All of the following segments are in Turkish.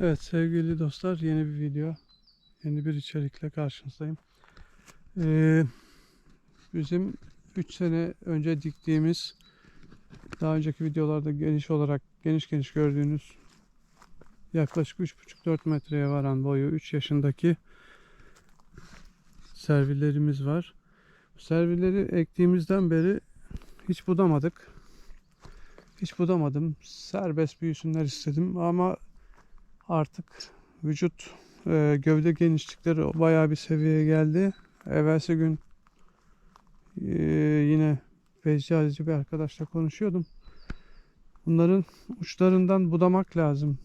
Evet sevgili dostlar yeni bir video, yeni bir içerikle karşınızdayım. Ee, bizim 3 sene önce diktiğimiz, daha önceki videolarda geniş olarak geniş geniş gördüğünüz yaklaşık 3,5-4 metreye varan boyu 3 yaşındaki servilerimiz var. Servileri ektiğimizden beri hiç budamadık. Hiç budamadım. Serbest büyüsünler istedim ama artık vücut e, gövde genişlikleri bayağı bir seviyeye geldi. Evvelsi gün e, yine Bezcihazici bir arkadaşla konuşuyordum. Bunların uçlarından budamak lazım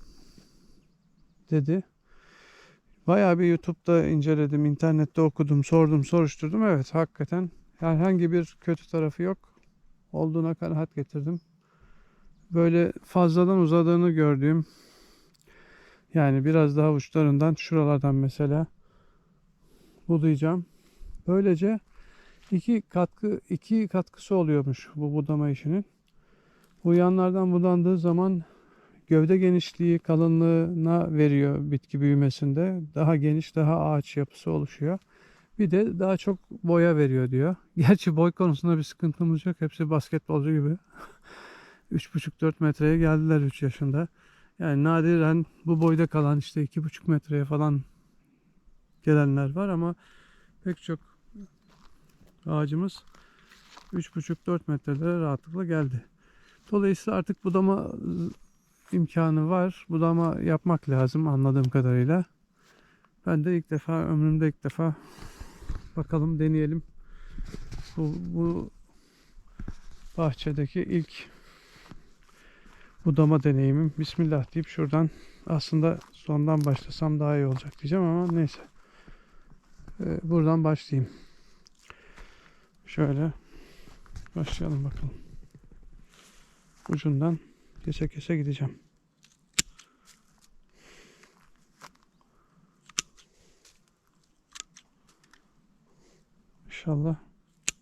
dedi. Bayağı bir YouTube'da inceledim, internette okudum, sordum, soruşturdum. Evet hakikaten herhangi bir kötü tarafı yok. Olduğuna kanaat getirdim. Böyle fazladan uzadığını gördüğüm yani biraz daha uçlarından şuralardan mesela budayacağım. Böylece iki katkı iki katkısı oluyormuş bu budama işinin. Bu yanlardan budandığı zaman gövde genişliği kalınlığına veriyor bitki büyümesinde. Daha geniş, daha ağaç yapısı oluşuyor. Bir de daha çok boya veriyor diyor. Gerçi boy konusunda bir sıkıntımız yok. Hepsi basketbolcu gibi. 3,5-4 metreye geldiler 3 yaşında. Yani nadiren bu boyda kalan işte 2,5 metreye falan gelenler var ama pek çok ağacımız 3,5-4 metrelere rahatlıkla geldi. Dolayısıyla artık budama imkanı var. Budama yapmak lazım anladığım kadarıyla. Ben de ilk defa ömrümde ilk defa bakalım deneyelim. Bu, bu bahçedeki ilk budama deneyimim. Bismillah deyip şuradan aslında sondan başlasam daha iyi olacak diyeceğim ama neyse. Ee, buradan başlayayım. Şöyle başlayalım bakalım. Ucundan kese kese gideceğim. İnşallah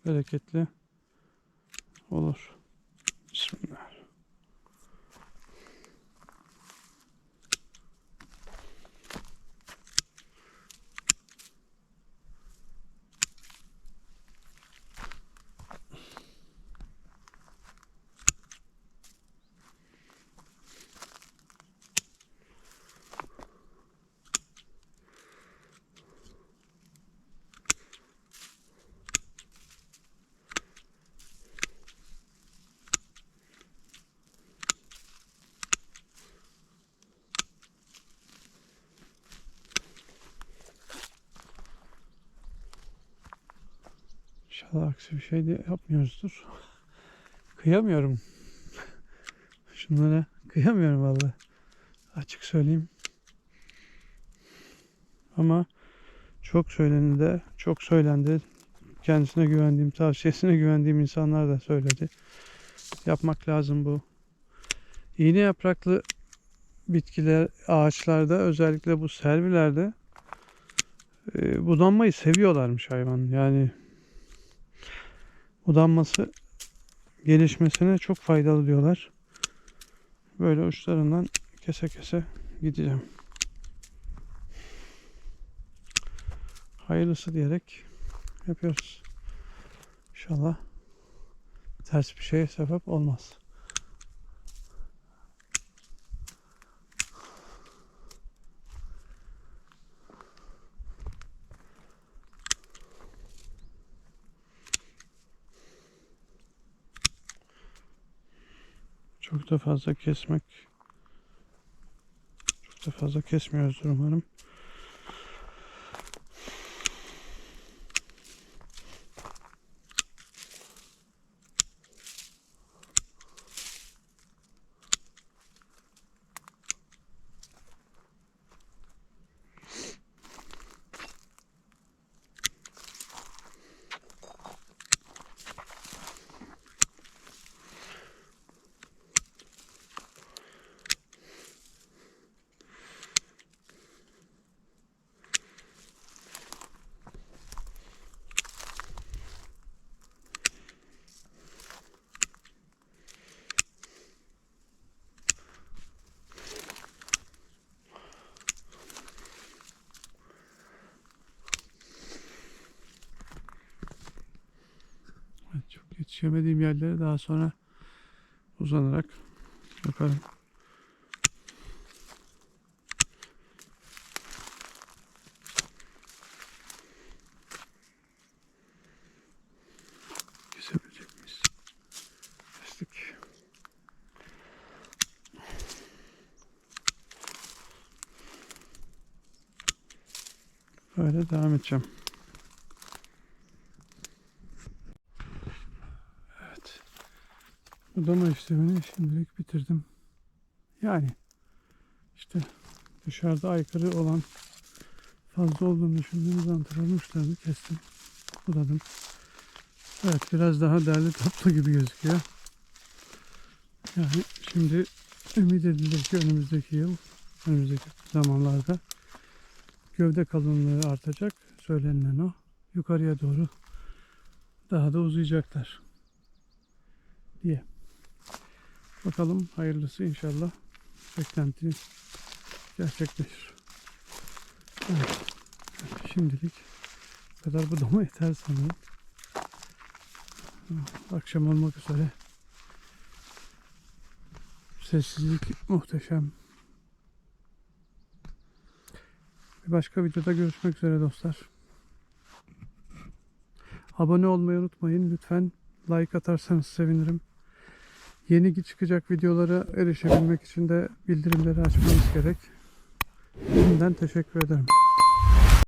bereketli olur. Aksi bir şey de yapmıyoruzdur. Kıyamıyorum. Şunlara kıyamıyorum vallahi. Açık söyleyeyim. Ama çok söylenildi, çok söylendi. Kendisine güvendiğim, tavsiyesine güvendiğim insanlar da söyledi. Yapmak lazım bu. İğne yapraklı bitkiler, ağaçlarda özellikle bu servilerde e, budanmayı seviyorlarmış hayvan. Yani budanması gelişmesine çok faydalı diyorlar. Böyle uçlarından kese kese gideceğim. Hayırlısı diyerek yapıyoruz. İnşallah ters bir şeye sebep olmaz. Çok da fazla kesmek çok da fazla kesmiyoruzdur umarım. Yetişemediğim yerlere daha sonra uzanarak bakarım. Kesebilecek miyiz? Böyle devam edeceğim. Budama işlemini şimdilik bitirdim. Yani işte dışarıda aykırı olan fazla olduğunu düşündüğümüz antrenör uçlarını kestim. Budadım. Evet biraz daha derli toplu gibi gözüküyor. Yani şimdi ümit edilir ki önümüzdeki yıl, önümüzdeki zamanlarda gövde kalınlığı artacak. Söylenilen o. Yukarıya doğru daha da uzayacaklar. Diye. Bakalım hayırlısı inşallah beklenti gerçekleşir. Evet. Şimdilik bu kadar budama yeter sanırım. Akşam olmak üzere. Sessizlik muhteşem. Bir başka videoda görüşmek üzere dostlar. Abone olmayı unutmayın. Lütfen like atarsanız sevinirim. Yeni çıkacak videolara erişebilmek için de bildirimleri açmanız gerek. Şimdiden teşekkür ederim.